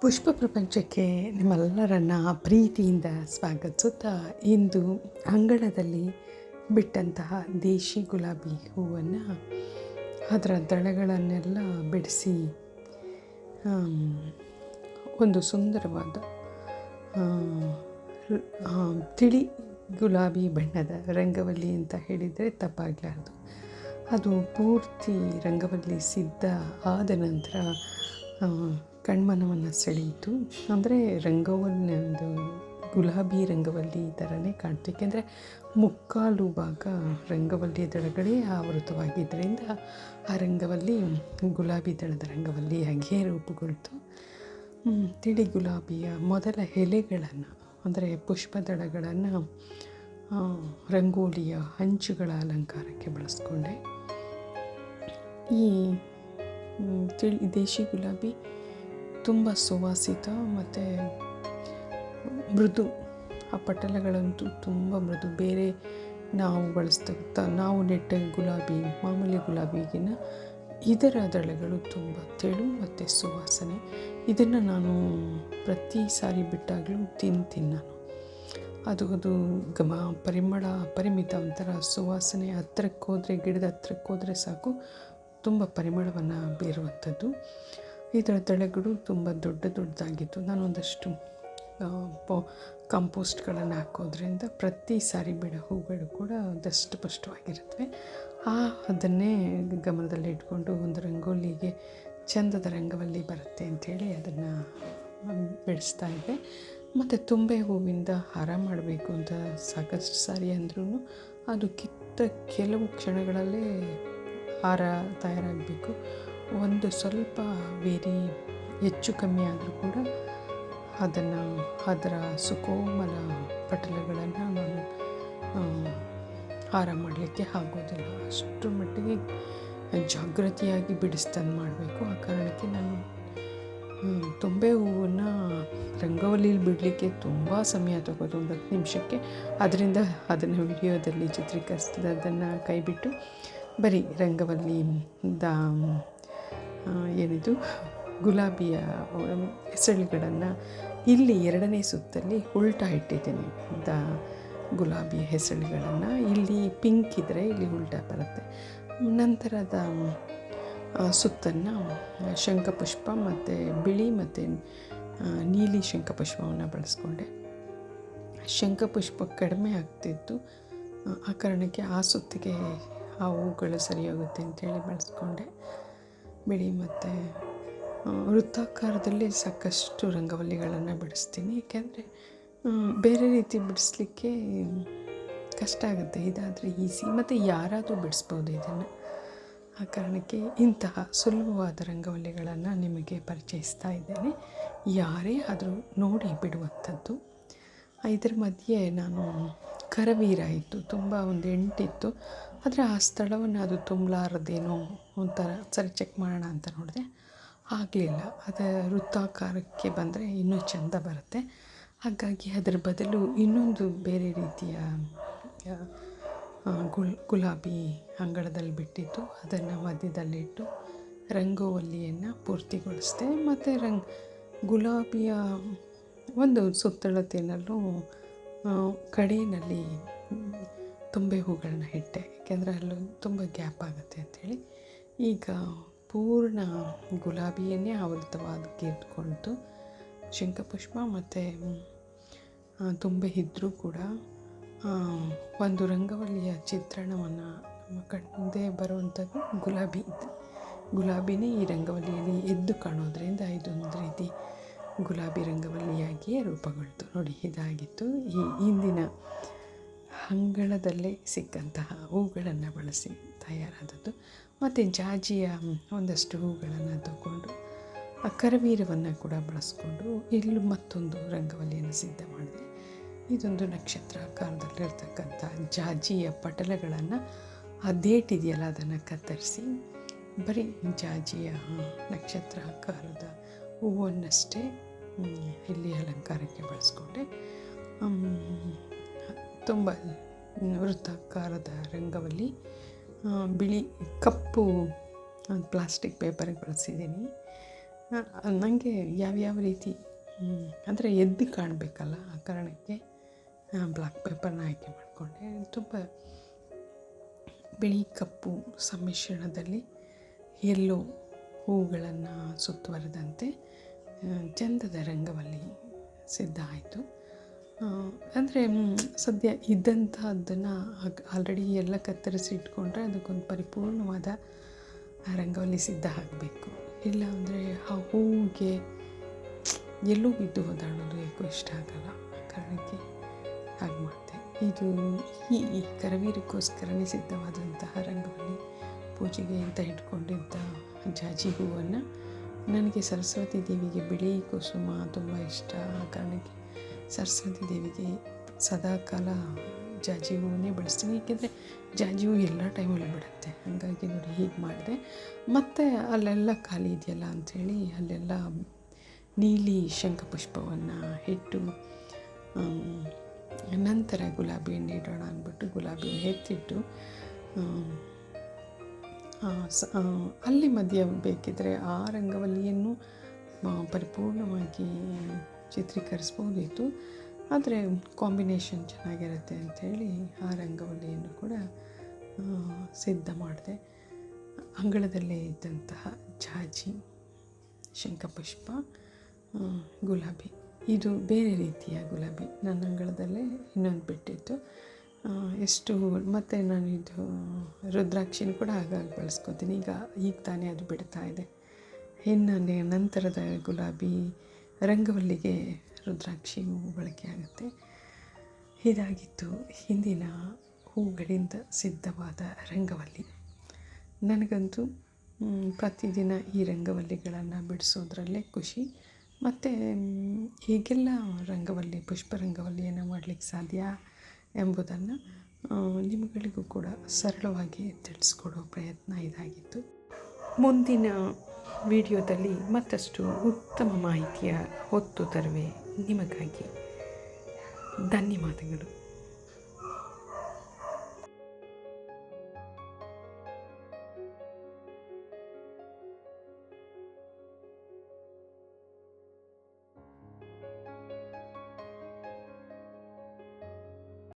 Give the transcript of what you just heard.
ಪುಷ್ಪ ಪ್ರಪಂಚಕ್ಕೆ ನಿಮ್ಮೆಲ್ಲರನ್ನ ಪ್ರೀತಿಯಿಂದ ಸ್ವಾಗತಿಸುತ್ತಾ ಇಂದು ಅಂಗಳದಲ್ಲಿ ಬಿಟ್ಟಂತಹ ದೇಶಿ ಗುಲಾಬಿ ಹೂವನ್ನು ಅದರ ದಳಗಳನ್ನೆಲ್ಲ ಬಿಡಿಸಿ ಒಂದು ಸುಂದರವಾದ ತಿಳಿ ಗುಲಾಬಿ ಬಣ್ಣದ ರಂಗವಲ್ಲಿ ಅಂತ ಹೇಳಿದರೆ ತಪ್ಪಾಗಲಾರ್ದು. ಅದು ಪೂರ್ತಿ ರಂಗವಲ್ಲಿ ಸಿದ್ಧ ಆದ ನಂತರ ಕಣ್ಮನವನ್ನು ಸೆಳೆಯಿತು. ಅಂದರೆ ರಂಗವಲ್ಲಿ ಗುಲಾಬಿ ರಂಗವಲ್ಲಿ ಥರನೇ ಕಾಣ್ತು ಏಕೆಂದರೆ ಮುಕ್ಕಾಲು ಭಾಗ ರಂಗವಲ್ಲಿ ದಳಗಳೇ ಆವೃತವಾಗಿದ್ದರಿಂದ ಆ ರಂಗವಲ್ಲಿ ಗುಲಾಬಿ ದಳದ ರಂಗವಲ್ಲಿಯಾಗಿಯೇ ರೂಪುಗೊಳ್ತು. ಹ್ಮ್, ತಿಳಿ ಗುಲಾಬಿಯ ಮೊದಲ ಎಲೆಗಳನ್ನು ಅಂದರೆ ಪುಷ್ಪದಳಗಳನ್ನು ದಳಗಳನ್ನು ರಂಗೋಲಿಯ ಹಂಚುಗಳ ಅಲಂಕಾರಕ್ಕೆ ಬಳಸ್ಕೊಂಡೆ. ಈ ತಿಳಿ ದೇಶಿ ಗುಲಾಬಿ ತುಂಬ ಸುವಾಸಿತ ಮತ್ತು ಮೃದು. ಆ ಪಟಲಗಳಂತೂ ತುಂಬ ಮೃದು. ಬೇರೆ ನಾವು ಬಳಸ್ತಕ್ಕಂಥ, ನಾವು ನೆಟ್ಟ ಗುಲಾಬಿ, ಮಾಮೂಲಿ ಗುಲಾಬಿಗಿನ ಇದರ ದಳಗಳು ತುಂಬ ತೆಳು ಮತ್ತು ಸುವಾಸನೆ. ಇದನ್ನು ನಾನು ಪ್ರತಿ ಸಾರಿ ಬಿಟ್ಟಾಗಲೂ ತಿಂತೀನಿ ನಾನು. ಅದು ಅದು ಗಮ ಪರಿಮಳ, ಪರಿಮಿತ ಒಂಥರ ಸುವಾಸನೆ. ಹತ್ರಕ್ಕೆ ಹೋದರೆ ಗಿಡದ ಹತ್ರಕ್ಕೆ ಹೋದರೆ ಸಾಕು. ತುಂಬ ಪರಿಮಳವನ್ನು ಬೀರುವಂಥದ್ದು. ಇದರ ತಳೆಗಳು ತುಂಬ ದೊಡ್ಡ ದೊಡ್ಡದಾಗಿತ್ತು. ನಾನು ಒಂದಷ್ಟು ಆ, ಪೊ ಕಾಂಪೋಸ್ಟ್ಗಳನ್ನು ಹಾಕೋದ್ರಿಂದ ಪ್ರತಿ ಸಾರಿ ಬಿಡೋ ಹೂಗಳು ಕೂಡ ದಷ್ಟಪುಷ್ಟವಾಗಿರುತ್ತವೆ ಆ ಅದನ್ನೇ ಗಮನದಲ್ಲಿ ಇಟ್ಕೊಂಡು ಒಂದು ರಂಗೋಲಿಗೆ ಚಂದದ ರಂಗವಲ್ಲಿ ಬರುತ್ತೆ ಅಂಥೇಳಿ ಅದನ್ನು ಬೆಳೆಸ್ತಾ ಇದ್ದೆ. ಮತ್ತು ತುಂಬೆ ಹೂವಿಂದ ಹಾರ ಮಾಡಬೇಕು ಅಂತ ಸಾಕಷ್ಟು ಸಾರಿ ಅಂದ್ರೂ ಅದು ಕಿತ್ತ ಕೆಲವು ಕ್ಷಣಗಳಲ್ಲೇ ಹಾರ ತಯಾರಾಗಬೇಕು. ಒಂದು ಸ್ವಲ್ಪ ವೇರಿ ಹೆಚ್ಚು ಕಮ್ಮಿ ಆದರೂ ಕೂಡ ಅದನ್ನು ಅದರ ಸುಕೋಮಲ ಪಟಲಗಳನ್ನು ನಾನು ಹಾರ ಮಾಡಲಿಕ್ಕೆ ಆಗೋದಿಲ್ಲ. ಅಷ್ಟರ ಮಟ್ಟಿಗೆ ಜಾಗೃತಿಯಾಗಿ ಬಿಡಿಸ್ತಾನೆ ಮಾಡಬೇಕು. ಆ ಕಾರಣಕ್ಕೆ ನಾನು ತುಂಬೆ ಹೂವನ್ನು ರಂಗವಲ್ಲಿಲಿ ಬಿಡಲಿಕ್ಕೆ ತುಂಬ ಸಮಯ ತಗೋದು. ಒಂಬತ್ತು ನಿಮಿಷಕ್ಕೆ. ಅದರಿಂದ ಅದನ್ನು ವಿಡಿಯೋದಲ್ಲಿ ಚಿತ್ರೀಕರಿಸ್ತದೆ ಅದನ್ನು ಕೈಬಿಟ್ಟು, ಬರೀ ರಂಗವಲ್ಲಿ ದಾ ಏನಿದು? ಗುಲಾಬಿಯ ಹೆಸಳುಗಳನ್ನು ಇಲ್ಲಿ ಎರಡನೇ ಸುತ್ತಲ್ಲಿ ಉಲ್ಟಾ ಇಟ್ಟಿದ್ದೀನಿ ದ ಗುಲಾಬಿಯ ಹೆಸಳುಗಳನ್ನು ಇಲ್ಲಿ ಪಿಂಕ್ ಇದ್ದರೆ ಇಲ್ಲಿ ಉಲ್ಟಾ ಬರುತ್ತೆ. ನಂತರದ ಸುತ್ತನ್ನು ಶಂಖಪುಷ್ಪ ಮತ್ತು ಬಿಳಿ ಮತ್ತು ನೀಲಿ ಶಂಖಪುಷ್ಪವನ್ನು ಬಳಸ್ಕೊಂಡೆ. ಶಂಖಪುಷ್ಪ ಕಡಿಮೆ ಆಗ್ತಿತ್ತು. ಆ, ಕಾರಣಕ್ಕೆ ಆ ಸುತ್ತಿಗೆ ಆ ಹೂಗಳು ಸರಿಯಾಗುತ್ತೆ ಅಂತೇಳಿ ಬಳಸ್ಕೊಂಡೆ. ಬಿಳಿ ಮತ್ತು ವೃತ್ತಾಕಾರದಲ್ಲಿ ಸಾಕಷ್ಟು ರಂಗವಲ್ಲಿಗಳನ್ನು ಬಿಡಿಸ್ತೀನಿ. ಏಕೆಂದರೆ ಬೇರೆ ರೀತಿ ಬಿಡಿಸ್ಲಿಕ್ಕೆ ಕಷ್ಟ ಆಗುತ್ತೆ. ಇದಾದರೆ ಈಸಿ ಮತ್ತು ಯಾರಾದರೂ ಬಿಡಿಸ್ಬೋದು ಇದನ್ನು. ಆ ಕಾರಣಕ್ಕೆ ಇಂತಹ ಸುಲಭವಾದ ರಂಗವಲ್ಲಿಗಳನ್ನು ನಿಮಗೆ ಪರಿಚಯಿಸ್ತಾ ಇದ್ದೇನೆ. ಯಾರೇ ಆದರೂ ನೋಡಿ ಬಿಡುವಂಥದ್ದು. ಇದರ ಮಧ್ಯೆ ನಾನು ಕರವೀರ ಇತ್ತು, ತುಂಬ ಒಂದು ಎಂಟಿತ್ತು. ಆದರೆ ಆ ಸ್ಥಳವನ್ನು ಅದು ತುಂಬಲಾರದೇನೋ ಒಂಥರ, ಸರಿ ಚೆಕ್ ಮಾಡೋಣ ಅಂತ ನೋಡಿದೆ. ಆಗಲಿಲ್ಲ. ಅದು ವೃತ್ತಾಕಾರಕ್ಕೆ ಬಂದರೆ ಇನ್ನೂ ಚೆಂದ ಬರುತ್ತೆ. ಹಾಗಾಗಿ ಅದರ ಬದಲು ಇನ್ನೊಂದು ಬೇರೆ ರೀತಿಯ ಗುಲ್, ಗುಲಾಬಿ ಅಂಗಳದಲ್ಲಿ ಬಿಟ್ಟಿತ್ತು ಅದನ್ನು ಮಧ್ಯದಲ್ಲಿಟ್ಟು ರಂಗೋವಲ್ಲಿಯನ್ನು ಪೂರ್ತಿಗೊಳಿಸಿದೆ. ಮತ್ತು ರಂಗ್, ಗುಲಾಬಿಯ ಒಂದು ಸುತ್ತಳತೆಯಲ್ಲೂ ಕಡೆಯಲ್ಲಿ ತುಂಬೆ ಹೂಗಳನ್ನ ಇಟ್ಟೆ. ಯಾಕೆಂದರೆ ಅಲ್ಲೂ ತುಂಬ ಗ್ಯಾಪ್ ಆಗುತ್ತೆ ಅಂಥೇಳಿ ಈಗ ಪೂರ್ಣ ಗುಲಾಬಿಯನ್ನೇ ಆವೃತವಾಗಿ ಇಟ್ಕೊಂಡು ಶಂಖಪುಷ್ಪ ಮತ್ತು ತುಂಬೆ ಇದ್ದರೂ ಕೂಡ ಒಂದು ರಂಗವಳ್ಳಿಯ ಚಿತ್ರಣವನ್ನು ನಮ್ಮ ಬರುವಂಥದ್ದು ಗುಲಾಬಿ. ಗುಲಾಬಿನೇ ಈ ರಂಗವಲ್ಲಿಯಲ್ಲಿ ಎದ್ದು ಕಾಣೋದ್ರಿಂದ ಇದೊಂದು ರೀತಿ ಗುಲಾಬಿ ರಂಗವಲ್ಲಿಯಾಗಿಯೇ ರೂಪಗೊಳ್ತು. ನೋಡಿ, ಇದಾಗಿತ್ತು. ಈ ಇಂದಿನ ಅಂಗಳದಲ್ಲೇ ಸಿಕ್ಕಂತಹ ಹೂಗಳನ್ನು ಬಳಸಿ ತಯಾರಾದದ್ದು. ಮತ್ತು ಜಾಜಿಯ ಒಂದಷ್ಟು ಹೂಗಳನ್ನು ತಗೊಂಡು ಕರವೀರವನ್ನು ಕೂಡ ಬಳಸ್ಕೊಂಡು ಇಲ್ಲಿ ಮತ್ತೊಂದು ರಂಗವಲ್ಲಿಯನ್ನು ಸಿದ್ಧ ಮಾಡಿದೆ. ಇದೊಂದು ನಕ್ಷತ್ರಾಕಾರದಲ್ಲಿರ್ತಕ್ಕಂಥ ಜಾಜಿಯ ಪಟಲಗಳನ್ನು ಆ ದೇಟಿದೆಯಲ್ಲ ಅದನ್ನು ಕತ್ತರಿಸಿ ಬರೀ ಜಾಜಿಯ ನಕ್ಷತ್ರಾಕಾರದ ಹೂವನ್ನಷ್ಟೇ ಇಲ್ಲಿ ಅಲಂಕಾರಕ್ಕೆ ಬಳಸ್ಕೊಂಡೆ. ತುಂಬ ವೃತ್ತಾಕಾರದ ರಂಗವಲ್ಲಿ ಬಿಳಿ ಕಪ್ಪು ಪ್ಲಾಸ್ಟಿಕ್ ಪೇಪರಿಗೆ ಬಳಸಿದ್ದೀನಿ. ನನಗೆ ಯಾವ್ಯಾವ ರೀತಿ ಅಂದರೆ ಎದ್ದು ಕಾಣಬೇಕಲ್ಲ ಆ ಕಾರಣಕ್ಕೆ ಬ್ಲ್ಯಾಕ್ ಪೇಪರ್ನ ಆಯ್ಕೆ ಮಾಡಿಕೊಂಡೆ. ತುಂಬ ಬಿಳಿ ಕಪ್ಪು ಸಮ್ಮಿಶ್ರಣದಲ್ಲಿ ಎಲ್ಲೋ ಹೂಗಳನ್ನು ಸುತ್ತುವರೆದಂತೆ ಚಂದದ ರಂಗವಲ್ಲಿ ಸಿದ್ಧ ಆಯಿತು. ಅಂದರೆ ಸದ್ಯ ಇದ್ದಂಥದ್ದನ್ನು ಆಲ್ರೆಡಿ ಎಲ್ಲ ಕತ್ತರಿಸಿ ಇಟ್ಕೊಂಡ್ರೆ ಅದಕ್ಕೊಂದು ಪರಿಪೂರ್ಣವಾದ ರಂಗವಲ್ಲಿ ಸಿದ್ಧ ಆಗಬೇಕು. ಇಲ್ಲ ಅಂದರೆ, ಆ ಹೂವಿಗೆ ಎಲ್ಲೂ ಬಿದ್ದು ಹೋದಾಡೋದು ಯಾಕೋ ಇಷ್ಟ ಆಗಲ್ಲ ಕಾರಣಕ್ಕೆ ಹಾಗೆ ಮಾಡಿದೆ. ಇದು ಈ ಈ ಕರವೀರಕ್ಕೋಸ್ಕರನೇ ಸಿದ್ಧವಾದಂತಹ ರಂಗವಲ್ಲಿ ಪೂಜೆಗೆ ಅಂತ ಇಟ್ಕೊಂಡಿದ್ದ ಜಾಜಿ ಹೂವನ್ನು ನನಗೆ ಸರಸ್ವತಿ ದೇವಿಗೆ ಬಿಳಿ ಕುಸುಮ ತುಂಬ ಇಷ್ಟ. ಆ ಕಾರಣಕ್ಕೆ ಸರಸ್ವತಿ ದೇವಿಗೆ ಸದಾಕಾಲ ಜಾಜಿ ಹೂವನ್ನೇ ಬಳಸ್ತೀನಿ. ಏಕೆಂದರೆ ಜಾಜಿ ಹೂವು ಎಲ್ಲ ಟೈಮಲ್ಲೂ ಬಿಡುತ್ತೆ. ಹಾಗಾಗಿ ನೋಡಿ ಹೀಗೆ ಮಾಡಿದೆ. ಮತ್ತು ಅಲ್ಲೆಲ್ಲ ಖಾಲಿ ಇದೆಯಲ್ಲ ಅಂಥೇಳಿ ಅಲ್ಲೆಲ್ಲ ನೀಲಿ ಶಂಖಪುಷ್ಪವನ್ನು ಇಟ್ಟು ನಂತರ ಗುಲಾಬಿ ಹಣ್ಣು ಇಡೋಣ ಅಂದ್ಬಿಟ್ಟು ಗುಲಾಬಿ ಎತ್ತಿಟ್ಟು ಅಲ್ಲಿ ಮಧ್ಯ ಬೇಕಿದ್ದರೆ ಆ ರಂಗವಲ್ಲಿಯನ್ನು ಪರಿಪೂರ್ಣವಾಗಿ ಚಿತ್ರೀಕರಿಸ್ಬೋದಿತ್ತು. ಆದರೆ ಕಾಂಬಿನೇಷನ್ ಚೆನ್ನಾಗಿರುತ್ತೆ ಅಂಥೇಳಿ ಆ ರಂಗವಲ್ಲಿಯನ್ನು ಕೂಡ ಸಿದ್ಧ ಮಾಡಿದೆ. ಅಂಗಳದಲ್ಲೇ ಇದ್ದಂತಹ ಜಾಜಿ, ಶಂಖಪುಷ್ಪ ಗುಲಾಬಿ. ಇದು ಬೇರೆ ರೀತಿಯ ಗುಲಾಬಿ. ನನ್ನ ಅಂಗಳದಲ್ಲೇ ಇನ್ನೊಂದು ಬಿಟ್ಟಿತ್ತು. ಎಷ್ಟು, ಮತ್ತು ನಾನು ಇದು, ರುದ್ರಾಕ್ಷಿನ ಕೂಡ ಆಗಾಗ ಬಳಸ್ಕೊತೀನಿ. ಈಗ ಈಗ ತಾನೇ ಅದು ಬಿಡ್ತಾ ಇದೆ. ಇನ್ನು ನಂತರದ ಗುಲಾಬಿ ರಂಗವಲ್ಲಿಗೆ ರುದ್ರಾಕ್ಷಿ ಹೂವು ಬಳಕೆ ಆಗುತ್ತೆ. ಇದಾಗಿತ್ತು ಹಿಂದಿನ ಹೂಗಳಿಂದ ಸಿದ್ಧವಾದ ರಂಗವಲ್ಲಿ. ನನಗಂತೂ ಪ್ರತಿದಿನ ಈ ರಂಗವಲ್ಲಿಗಳನ್ನು ಬಿಡಿಸೋದ್ರಲ್ಲೇ ಖುಷಿ. ಮತ್ತು ಹೇಗೆಲ್ಲ ರಂಗವಲ್ಲಿ ಪುಷ್ಪ ರಂಗವಲ್ಲಿಯನ್ನು ಮಾಡಲಿಕ್ಕೆ ಸಾಧ್ಯ? ಎಂಬುದನ್ನು ನಿಮಗಳಿಗೂ ಕೂಡ ಸರಳವಾಗಿ ತಿಳಿಸ್ಕೊಡೋ ಪ್ರಯತ್ನ ಇದಾಗಿತ್ತು. ಮುಂದಿನ ವಿಡಿಯೋದಲ್ಲಿ ಮತ್ತಷ್ಟು ಉತ್ತಮ ಮಾಹಿತಿಯ ಹೊತ್ತು ತರುವೆ ನಿಮಗಾಗಿ ಧನ್ಯವಾದಗಳು.